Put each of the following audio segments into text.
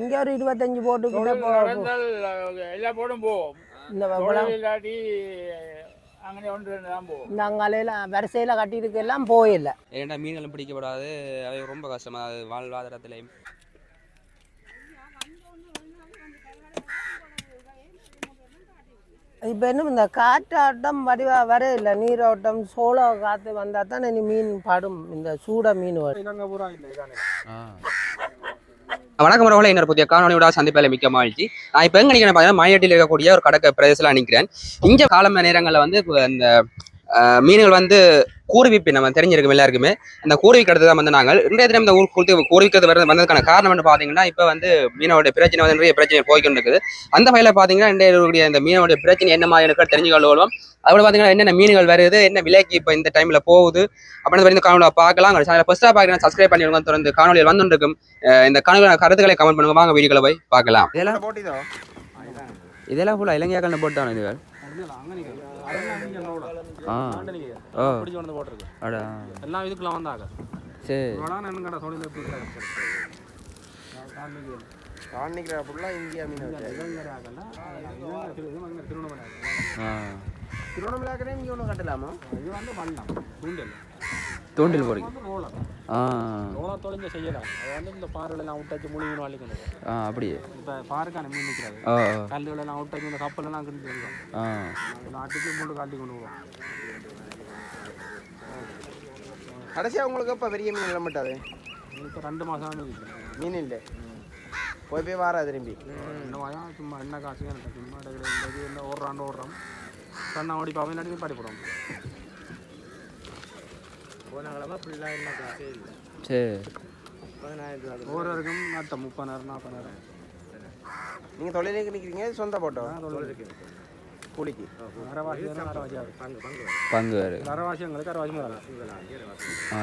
இங்க ஒரு இருபத்தஞ்சு போட்டுக்குள்ளே போகும் எல்லா போடும் போகும் இந்த இல்லாட்டி நாங்கள் வரிசையில் கட்டியிருக்கு எல்லாம் போயில்ல. ஏன்னா மீன்களும் பிடிக்கப்படாது? அது ரொம்ப கஷ்டமா அது வாழ்வாதாரத்துலையும். இப்போ என்ன இந்த காற்றாட்டம் வடிவா வர இல்லை நீரோட்டம் சோளம் காற்று வந்தால் தான் இனி மீன் படும். இந்த சூட மீன் வரும். வணக்கம் உறவுகளை. இன்னொரு புதிய காணொலியோட சந்திப்பில் மிக்க மகிழ்ச்சி. நான் இப்போ எங்க நினைக்கிறேன் பார்த்தீங்கன்னா மாயட்டில் இருக்கக்கூடிய ஒரு கடற்கரை பிரதேசத்தில் நிற்கிறேன் இங்கே காலம் நேரங்களில் வந்து இந்த மீன்கள் வந்து கூறுவிப்பு நம்ம தெரிஞ்சிருக்கும் எல்லாருக்குமே. இந்த கூறுவிக்கிறது தான் வந்து நாங்கள் இன்றைய தினம் இந்த ஊர் கொடுத்து கூறுவிக்கிறது வர வந்ததுக்கான காரணம் என்ன பார்த்தீங்கன்னா இப்போ வந்து மீனவோட பிரச்சனை வந்து நிறைய பிரச்சனை போய்கிட்டு இருக்குது அந்த வகையில் பார்த்தீங்கன்னா இன்றைய இந்த மீனவோட பிரச்சனை என்ன மாதிரி எனக்கு தெரிஞ்சு கொள்வோம் அதோட பார்த்தீங்கன்னா என்னென்ன மீன்கள் வருது என்ன விலைக்கு இப்போ இந்த டைமில் போகுது அப்படின்னு இந்த காணொலியை பார்க்கலாம். உங்கள் சேனலை ஃபஸ்ட்டாக பார்க்குறேன் சப்ஸ்கிரைப் பண்ணிடுங்க தொடர்ந்து காணொலியில் வந்துருக்கும். இந்த காணொலி கருத்துக்களை கமெண்ட் பண்ணுங்க. வாங்க வீடியோக்களை போய் பார்க்கலாம். இதெல்லாம் போட்டிதோ இதெல்லாம் ஃபுல்லாக இலங்கையாக்கள் போட்டான இதுகள் ஆ. ஓ. பிடிச்சி வந்து போட்டிருக்கு அடா. எல்லாம் இதுக்குள்ள வந்தாங்க. சரி. காணிக்கிற ஃபுல்லாக இந்தியா மீன் திருவண்ணாமலை. ஆ திருவண்ணாமலை இங்கே ஒன்றும் கட்டலாமா? இது வந்து பண்ணலாம் தூண்டல். தூண்டில் போடுங்க ஆ. தொலைஞ்ச செய்யலாம். அது வந்து இந்த பாறையில எல்லாம் விட்டாச்சு மூலிகை அழிக்கணும். ஆ அப்படியே. இப்போ பாறைக்கான மீன் நிற்கிறாது ஓ கல்லுகள் எல்லாம் விட்டாச்சு இந்த கப்பலெல்லாம் கிண்டு தெரியும் ஆ. நாட்டுக்கு போட்டு காட்டி கொண்டு போவோம் கடைசியாக உங்களுக்கு எப்போ பெரிய மீன் இல்லமாட்டாது இப்போ ரெண்டு மாதம் மீன் இல்லை. போய் போய் வாரா திரும்பி. என்ன சும்மா என்ன காசு எனக்கு? சும்மா என்ன ஓடுறாண்டு ஓடுறோம். கண்ணா ஓடி பாவம் இல்லாட்டி பாடி போடுவோம் சரி ஒவ்வொருவருக்கும் நட்டம் முப்பதாயிரம் நாற்பதாயிரம் நீங்கள் தொழிலுக்கு நிற்கிறீங்க சொந்த போட்டோ கூலிக்கு அரைவாசி வரும் அரைவாசி ஆகும் பங்கு வேறு அரைவாசி எங்களுக்கு அரைவாசி முதலாம் ஆ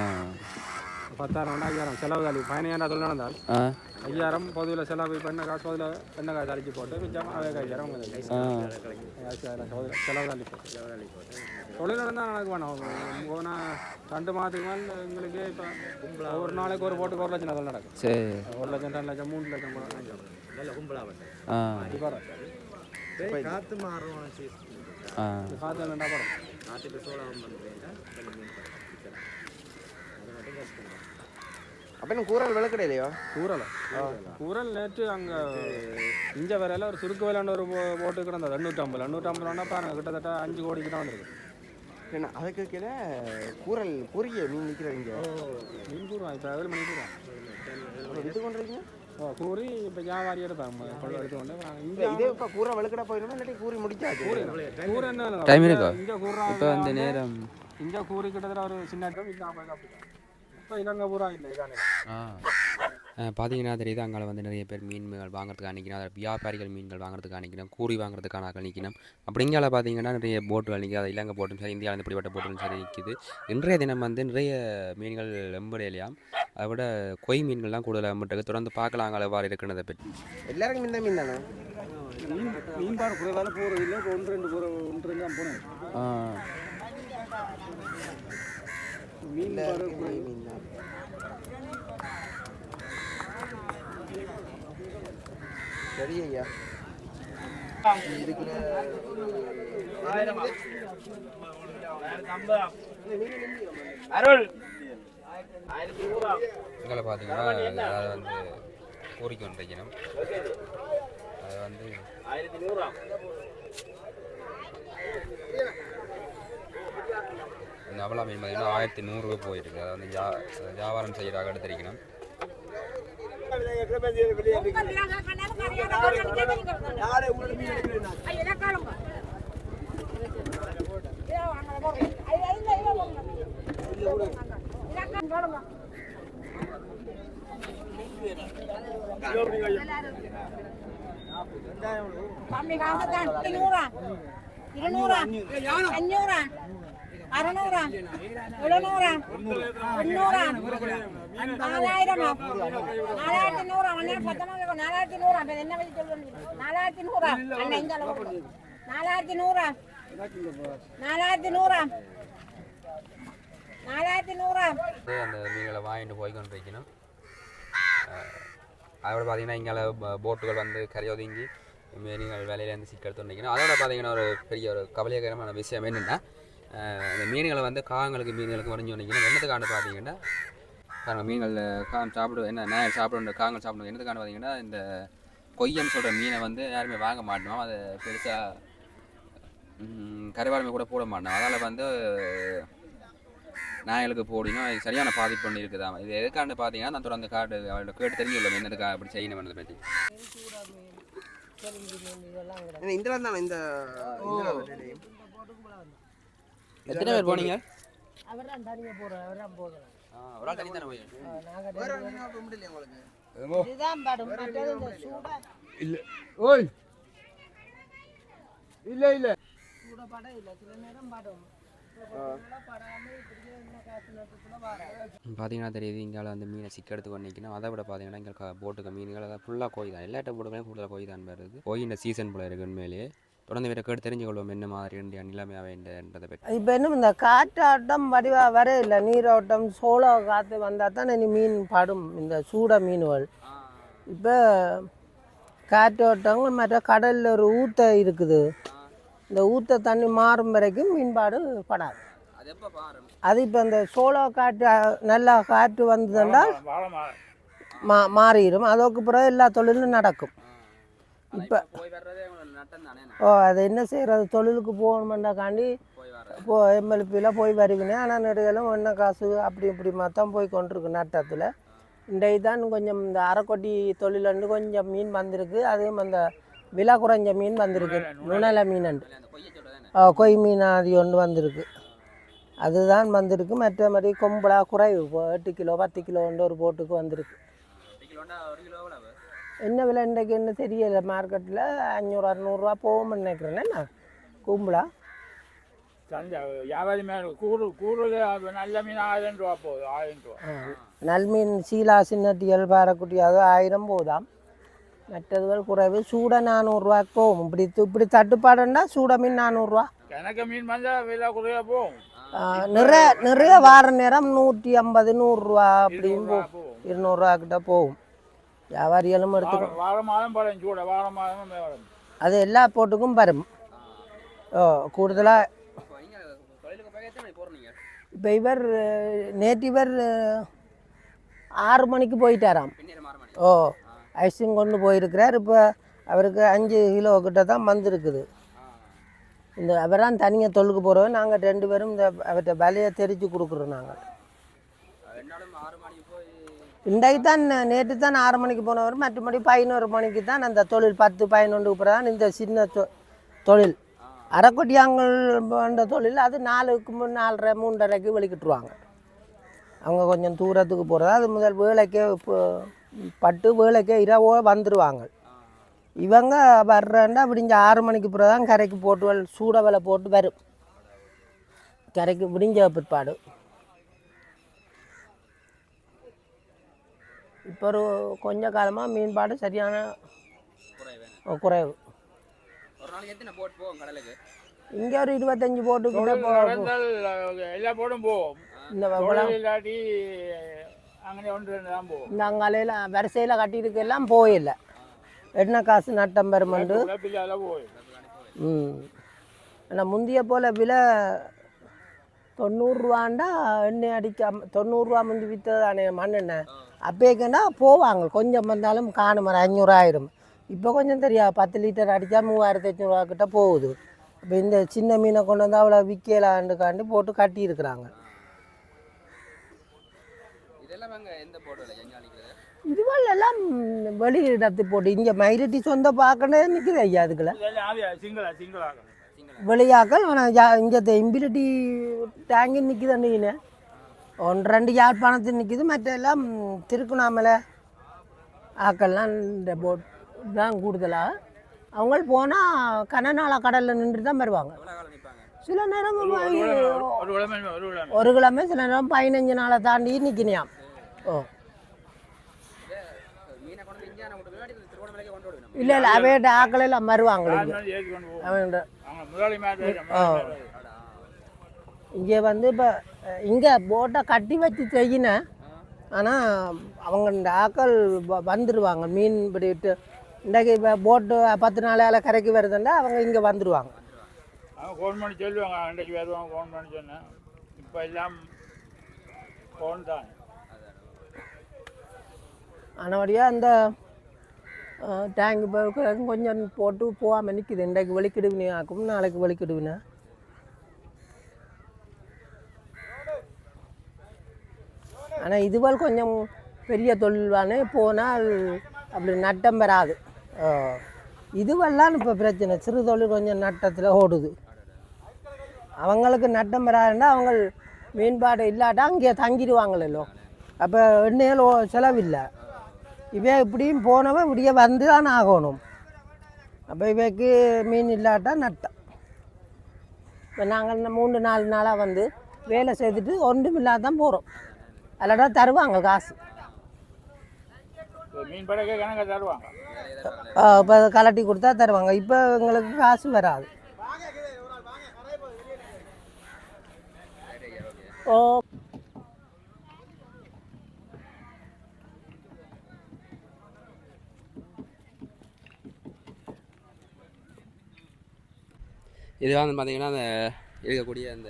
பத்தாயிரம் வேண்டாம் ஐயாயிரம் செலவு காலி பதினாயிரம் தொழில் நடந்தால் ஆ. ஐயாயிரம் பொதுவில் செலவு பண்ண காசு பொதுவில் எண்ணெய் காசு அடிச்சு போட்டு மிச்சம் அவை ஐயாயிரம் செலவு காலி போட்டு. தொழில் நடந்தால் எனக்கு வேணும் போனால் ரெண்டு மாதத்துக்கு மேலே எங்களுக்கு இப்போ ஒரு நாளைக்கு ஒரு போட்டுக்கு ஒரு லட்சம் தொழில் நடக்கும். சரி. ஒரு லட்சம் ரெண்டு லட்சம் மூணு லட்சம் கூட ஆ. இது பாரு. ஆ. காற்று என்ன படம் அப்போ இன்னும் கூறல் விளக்கடையிலையோ? கூரல். கூரல் நேற்று அங்கே இஞ்ச விலையில் ஒரு சுருக்கு விலைன்னு ஒரு போட்டு கிடந்தது. எண்ணூற்றம்பது. எண்ணூற்றம்பது வேணா பாருங்க கிட்டத்தட்ட அஞ்சு கோடி கிட்ட வந்திருக்கு. என்ன அதுக்கு கீழே கூறல் குறுகிய மீன் நிற்கிறது இங்கே. மீன் கூறுவான் இப்போ ஏழு மணி கூறுவான் வித்து கொண்டிருக்கீங்க ஓ கூறி இப்போ வியாபாரி கொள்ள எடுத்து கொண்டு இல்லை இதே இப்போ கூரை விளக்கடை போயிடுமா இல்லாட்டி கூறி முடிச்சாச்சு. கூறு. என்ன Time இருக்கா? இங்கே கூறா இப்போ அந்த நேரம். இங்கே கூறி கிட்டத்தட்ட ஒரு சின்ன இடம் இங்கே அப்படி பார்த்தீங்கன்னா தெரியுது அங்கே வந்து நிறைய பேர் மீன்கள் வாங்குறதுக்கு நிற்கணும் அதில் வியாபாரிகள் மீன்கள் வாங்குறதுக்கு நிற்கணும் கூறி வாங்குறதுக்கான ஆட்கள் நிற்கணும் அப்படி இங்கே பார்த்தீங்கன்னா நிறைய போட்டுகள் நிற்கிது அது இலங்கை போட்டும் சரி இந்தியாவில் இப்படிப்பட்ட போட்டுகளும் சரி நிற்கிது இன்றைய தினம் வந்து நிறைய மீன்கள் எம்படையிலையாம். அதை விட கொய் மீன்கள்லாம் கூடுதலாக எம்பிட்டு தொடர்ந்து பார்க்கலாம் அங்கே எவ்வாறு இருக்குன்றதை பற்றி. எல்லாருக்கும் இந்த மீன் தானே? மீன் மீன் பாரு குறைவால போகிறது இல்லை ஒன்று ரெண்டு போகிற ஒன்று ரெண்டு தான் போனேன். ஆ. மீன் மீன் தான். சரி ஐயா. அருள். இங்கே பார்த்தீங்கன்னா அதாவது வந்து கூறிக்கு ஒன்றைக்கணும் அது வந்து ஆயிரத்தி நூறா இந்த மீன் பார்த்திங்கன்னா ஆயிரத்தி நூறுரூவா போயிருக்கு. அதை வந்து ஜா வியாபாரம் செய்கிறாக எடுத்திருக்கணும் இருநூறா. அஞ்சூறா. அறுநூறா எழுநூறா முந்நூறா நாலாயிரமா நாலாயிரத்தி நூறா அண்ணன் பத்தமாக நாலாயிரத்தி நூறா என்ன வழி சொல்லுங்க நாலாயிரத்தி நூறா அண்ணன் இந்த அளவு நாலாயிரத்தி நூறா நாலாயிரத்தி நூறா நாலாயிரத்தி நூறா அந்த மீன்களை வாங்கிட்டு போய் கொண்டிருக்கணும் அதோட பார்த்தீங்கன்னா இங்கே போட்டுகள் வந்து கரையொதுங்கி மீன்கள் வேலையிலேருந்து சிக்கெடுத்து நிற்கணும் அதோட பார்த்தீங்கன்னா ஒரு பெரிய ஒரு கவலையகரமான விஷயம் என்னென்னா இந்த மீன்களை வந்து காங்களுக்கு மீன்களுக்கு வரைஞ்சி வந்தீங்கன்னா என்னத்துக்காண்டு பார்த்தீங்கன்னா காரணம் மீன்கள் காம் சாப்பிடு என்ன நான் சாப்பிட காங்கள் சாப்பிடுவோம் என்னத்துக்காண்டு பார்த்தீங்கன்னா இந்த கொய்யன்னு சொல்கிற மீனை வந்து யாருமே வாங்க மாட்டோம். அதை பெருசாக கருவாடுமை கூட போட மாட்டோம். அதால் வந்து நாய்களுக்கு போடினோம் அது சரியான பாதிப்பு பண்ணி இருக்குதாம். இது எதுக்காண்டு பார்த்தீங்கன்னா நான் தொடர்ந்து காட்டு அவளோட கேட்டு தெரிஞ்சுள்ள என்னதுக்கா அப்படி செய்யணும் பற்றி ஏன்னா இந்த தானே எத்தனை பேர் போனீங்க? அவர் தான் தனியாக போகிறோம் அவர் தான் போகிறோம் ஒரு ஆள் தனி தானே போய் வேற ஒண்ணும் போக முடியலையா உங்களுக்கு? இதுதான் படும் மற்றது இந்த சூட. ஓய்! இல்லை இல்லை. சூட படம் இல்லை சில நேரம் படும். பார்த்தீங்கன்னா தெரியுது இங்கே வந்து மீனை சிக்க எடுத்து பண்ணிக்கணும் அதை விட பார்த்தீங்கன்னா இங்கே போட்டுக்க மீன்கள் அதான் ஃபுல்லாக கோய் தான் எல்லா போட்டுமே கூடுதலாக கோய் தான் வருது கோய் இந்த சீசன் போல இருக்கு உண்மையிலேயே. தொடர்ந்து வேற கேட்டு தெரிஞ்சுக்கொள்வோம் என்ன மாதிரி இந்தியா நிலைமையாக வேண்டதை பற்றி. இப்போ என்ன இந்த காற்றாட்டம் வடிவா வர இல்லை நீரோட்டம் சோள காற்று வந்தால் தான் இனி மீன் படும் இந்த சூட மீன்கள். இப்போ காற்றோட்டம் மற்ற கடலில் ஒரு ஊத்தை இருக்குது. இந்த ஊத்த தண்ணி மாறும் வரைக்கும் மீன்பாடு படாது. அது இப்போ இந்த சோள காற்று நல்லா காற்று மரம் மா மாறிடும். அதற்கு பிறகு எல்லா தொழிலும் நடக்கும். இப்போ ஓ அது என்ன செய்கிறது தொழிலுக்கு போகணுமெண்டாக்காண்டி போ எம்எல்பியில் போய் வருவினே ஆனால் நெடுகளும் ஒன்றை காசு அப்படி இப்படி தான் போய் கொண்டிருக்கு நட்டத்தில். இன்றைக்கு தான் கொஞ்சம் இந்த அரைக்கொட்டி தொழிலண்டு கொஞ்சம் மீன் வந்திருக்கு. அதுவும் அந்த விலை குறைஞ்ச மீன் வந்திருக்கு. நுணல மீனண்டு கொய் மீன் அது ஒன்று வந்திருக்கு. அதுதான் வந்திருக்கு. மற்றபடி கொம்பளா குறைவு. எட்டு கிலோ பத்து கிலோன்ற ஒரு போட்டுக்கு வந்திருக்கு. என்ன விலை இன்றைக்கு என்ன தெரியல மார்க்கெட்டில் அஞ்சூறு அறநூறுவா போகும்னு நினைக்கிறேன். என்ன? கும்பலா? வியாபாரி மேலே கூறு கூறுல நல்ல மீன் ஆயிரம் ரூபா போகுது ஆயிரம் ரூபா. நல்மீன் சீலா சின்னட்டியல் பாறைக்குட்டி அது ஆயிரம் போதாம். மற்றதுகள் குறைவு. சூட நானூறுரூவாக்கு போகும். இப்படி இப்படி தட்டுப்பாடுன்னா சூட மீன் நானூறுரூவா. கிணக்கு மீன் வந்தால் விலை குறைய போகும். நிறைய நிறைய வார நேரம் நூற்றி ஐம்பது நூறுரூவா அப்படின்னு போகும். இருநூறுவா கிட்ட போகும். வியாபாரிகளும் எடுத்துக்கும் சூட அது எல்லா போட்டுக்கும் வரும். ஓ கூடுதலாக இப்போ இவர் நேற்று இவர் ஆறு மணிக்கு போயிட்டாராம். ஓ ஐஸ்கிரீம் கொண்டு போயிருக்கிறார். இப்போ அவருக்கு அஞ்சு கிலோ கிட்ட தான் வந்திருக்குது. இந்த அவரான் தனியாக தொழுக்கு போகிறோம் நாங்கள் ரெண்டு பேரும் இந்த அவர்கிட்ட விலையை தெரித்து கொடுக்குறோம் நாங்கள் இன்றைக்கு தான் நேற்று தான் ஆறு மணிக்கு போனவர் மற்றபடி பதினோரு மணிக்கு தான் அந்த தொழில் பத்து பதினொன்றுக்கு பிறகு தான் இந்த சின்ன தொ- தொழில். அரைக்கொட்டியாங்கல் போன்ற தொழில் அது நாலுக்கு முன் நாலரை மூன்றரைக்கு வெளிக்கிட்டுருவாங்க. அவங்க கொஞ்சம் தூரத்துக்கு போகிறது அது முதல் வேலைக்கே பட்டு வேலைக்கே இரவோ வந்துடுவாங்க இவங்க வர்றேன்னா விடிஞ்ச ஆறு மணிக்கு பிறகு தான் கரைக்கு போட்டு சூட விலை போட்டு வரும். கரைக்கு விடிஞ்ச பிற்பாடு. இப்போ ஒரு கொஞ்ச காலமாக மீன்பாடு சரியான குறைவு. ஒரு நாளைக்கு எத்தனை போட் போகும் கடலுக்கு? இங்கே ஒரு இருபத்தஞ்சி போட்டுக்கிட்ட தொழில் போ நடந்தால் எல்லா போடும் போகும். இந்த இல்லாட்டி அங்கே ஒன்று தான் இந்த அங்காலையில் வரிசையில் கட்டியிருக்கு எல்லாம் போயில்லை. என்ன காசு நட்டம் பெருமண்டு ம். ஆனால் முந்திய போல் விலை தொண்ணூறுரூவாண்டா எண்ணெய் அடிக்க தொண்ணூறுரூவா முந்தி விற்றதானே மண்ணெண்ணெய் அப்போக்கேண்டா போவாங்க. கொஞ்சம் வந்தாலும் காணும் ஒரு அஞ்சூறு ஆயிரம் இப்போ கொஞ்சம் தெரியாது பத்து லிட்டர் அடித்தா மூவாயிரத்தி அஞ்சூறுவா கிட்ட போகுது. இப்போ இந்த சின்ன மீனை கொண்டு வந்து அவ்வளோ விற்கலாண்டுக்காண்டி போட்டு கட்டியிருக்கிறாங்க. இதெல்லாம் அங்கே எந்த போட் இல்லை எங்கே அழிக்கிறது இதுவெல்லாம் வெளி இடத்து போட்டு இங்கே மயிரட்டி சொந்த பார்க்கணும் நிற்குது ஐயா அதுக்குள்ள. வெளியாக்கள் இங்கே இம்பிலிட்டி டேங்கி நிற்குதுன்னு ஒன்று ரெண்டு யாழ்ப்பாணத்தில் நிற்குது மற்ற எல்லாம் திருக்குணாமலை ஆக்கள்லாம் இந்த போட் தான் கூடுதலாக அவங்க போனால் கனநாள கடலில் நின்று தான் வருவாங்க. சில நேரம் ஒரு கிழமை சில நேரம் பதினஞ்சு நாளை தாண்டி நிற்கினியாம். ஓ. இல்லை இல்லை அவையிட்ட ஆக்கள் எல்லாம் வருவாங்க. இங்கே வந்து இப்போ இங்கே போட்டை கட்டி வச்சு செய்யின. ஆனால் அவங்க இந்த ஆக்கள் வந்துடுவாங்க மீன் பிடிட்டு. இன்றைக்கு இப்போ போட்டு பத்து நாளால் கரைக்கு வருதுன்னா அவங்க இங்கே வந்துடுவாங்க ஃபோன் பண்ணி சொல்லுவாங்க. அன்றைக்கு வருவாங்க ஃபோன் பண்ணி சொன்னேன். இப்போ எல்லாம் ஃபோன் தான். ஆனபடியாக அந்த டேங்க் இப்போ கொஞ்சம் போட்டு போகாமல் நிற்குது இன்றைக்கு வலிக்கிடுவினே ஆக்கும் நாளைக்கு வெளிக்கிடுவினே ஆனால் இதுவரை கொஞ்சம் பெரிய தொழில்வானே போனால் அப்படி நட்டம் வராது. இதுவெல்லாம் இப்போ பிரச்சனை. சிறு தொழில் கொஞ்சம் நட்டத்தில் ஓடுது. அவங்களுக்கு நட்டம் பெறாதுன்னா அவங்க மீன்பாடு இல்லாட்டா அங்கே தங்கிடுவாங்களோ அப்போ எண்ணெயில் செலவில்லை. இவன் இப்படியும் போனவன் இப்படியே வந்து தான் ஆகணும். அப்போ இவைக்கு மீன் இல்லாட்டா நட்டம். இப்போ நாங்கள் இந்த மூணு நாலு நாளாக வந்து வேலை செய்துட்டு ஒன்றும் இல்லாத தான் போகிறோம் அதில் தருவாங்க காசு. இப்போ கலட்டி கொடுத்தா தருவாங்க. இப்போ எங்களுக்கு காசு வராது. ஓ. இது வந்து பார்த்தீங்கன்னா அந்த இருக்கக்கூடிய அந்த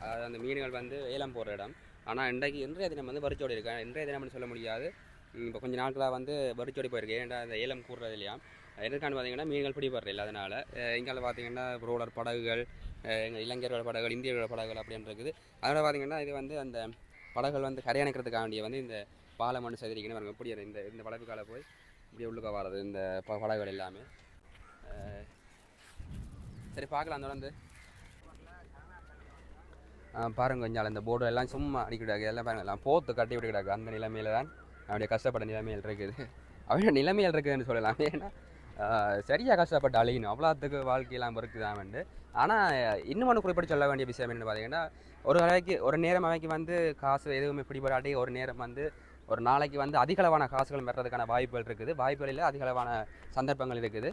அதாவது அந்த மீன்கள் வந்து ஏலம் போடுற இடம். ஆனால் இன்றைக்கு இன்றைய தினம் வந்து வரிச்சோடி இருக்கேன் இன்றைய தினம்னு சொல்ல முடியாது. இப்போ கொஞ்சம் நாட்களாக வந்து வரிச்சோடி போயிருக்கு ஏன்டா அந்த ஏலம் கூடுறது இல்லையா? எதற்கான பார்த்தீங்கன்னா மீன்கள் பிடிபடுறது இல்லை. அதனால் இங்கால பார்த்தீங்கன்னா ரோலர் படகுகள் எங்கள் இளைஞர்கள் படகுகள் இந்தியர்கள் படகுகள் அப்படின்னு இருக்குது. அதனால் பார்த்தீங்கன்னா இது வந்து அந்த படகுகள் வந்து கரையணைக்கிறதுக்காண்டிய வந்து இந்த பாலம் மண் சதுரிக்கணும் பாருங்க இப்படி இந்த இந்த படகுக்கால போய் இப்படி உள்ளுக்க வர்றது இந்த ப- படகுகள் எல்லாமே. சரி பார்க்கலாம் தொடர்ந்து. பாருங்க கொஞ்சம் இந்த போர்டு எல்லாம் சும்மா அடிக்கிட்டாங்க எல்லாம் பாருங்க எல்லாம் போத்து கட்டி விட்டு கிடக்கு அந்த நிலைமையில தான் அவனுடைய கஷ்டப்பட்ட நிலைமையில் இருக்குது. அவனுடைய நிலைமையில் இருக்குதுன்னு சொல்லலாம். ஏன்னா சரியாக கஷ்டப்பட்டு அழியணும். அவ்வளோத்துக்கு வாழ்க்கையெல்லாம் இருக்குதான் வந்து. ஆனால் இன்னும் ஒன்று குறிப்பிட்டு சொல்ல வேண்டிய விஷயம் என்னன்னு பார்த்தீங்கன்னா ஒரு வேலைக்கு ஒரு நேரம் அவைக்கு வந்து காசு எதுவுமே பிடிபடாட்டி ஒரு நேரம் வந்து ஒரு நாளைக்கு வந்து அதிகளவான காசுகள் பெறதுக்கான வாய்ப்புகள் இருக்குது. வாய்ப்புகளில் அதிகளவான சந்தர்ப்பங்கள் இருக்குது.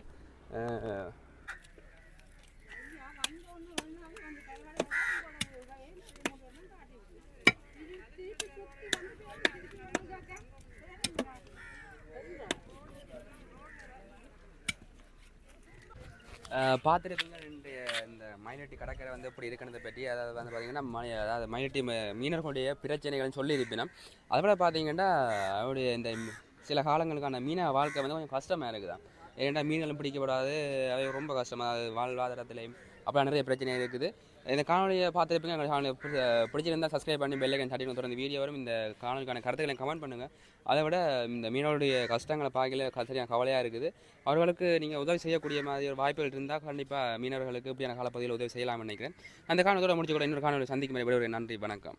பார்த்துருப்பீங்க ரெண்டு இந்த மைனாரிட்டி கடற்கரை வந்து இப்படி இருக்கிறத பற்றி அதாவது வந்து பார்த்தீங்கன்னா அதாவது மைனாரிட்டி மீனர்களுடைய பிரச்சனைகள்னு சொல்லியிருப்பினோம். அதை விட பார்த்தீங்கன்னா அவருடைய இந்த சில காலங்களுக்கான மீன வாழ்க்கை வந்து கொஞ்சம் கஷ்டமாக இருக்குதான் ஏன்னா மீன்களும் பிடிக்கப்படாது அவை ரொம்ப கஷ்டமாக அது வாழ்வாதாரத்துலேயும் அப்படி நிறைய பிரச்சனை இருக்குது. இந்த காணொலியை பார்த்துருப்பீங்க எங்கள் காணொலி பிடிச்சிருந்தால் பிடிச்சிருந்தா சப்ஸ்கிரைப் பண்ணி பெல்லைக்கன் தட்டி தொடர்ந்து வீடியோ வரும். இந்த காணொலிக்கான கருத்துக்களை கமெண்ட் பண்ணுங்கள் அதை விட இந்த மீனவருடைய கஷ்டங்களை பார்க்கல க- சரியான கவலையாக இருக்குது. அவர்களுக்கு நீங்கள் உதவி செய்யக்கூடிய மாதிரி ஒரு வாய்ப்புகள் இருந்தால் கண்டிப்பாக மீனவர்களுக்கு இப்படியான காலப்பகுதியில் உதவி செய்யலாம்னு நினைக்கிறேன். அந்த காணொலியோட முடிச்சு கூட இன்னொரு காணொலி சந்திக்கும் வரை ஒரு நன்றி வணக்கம்.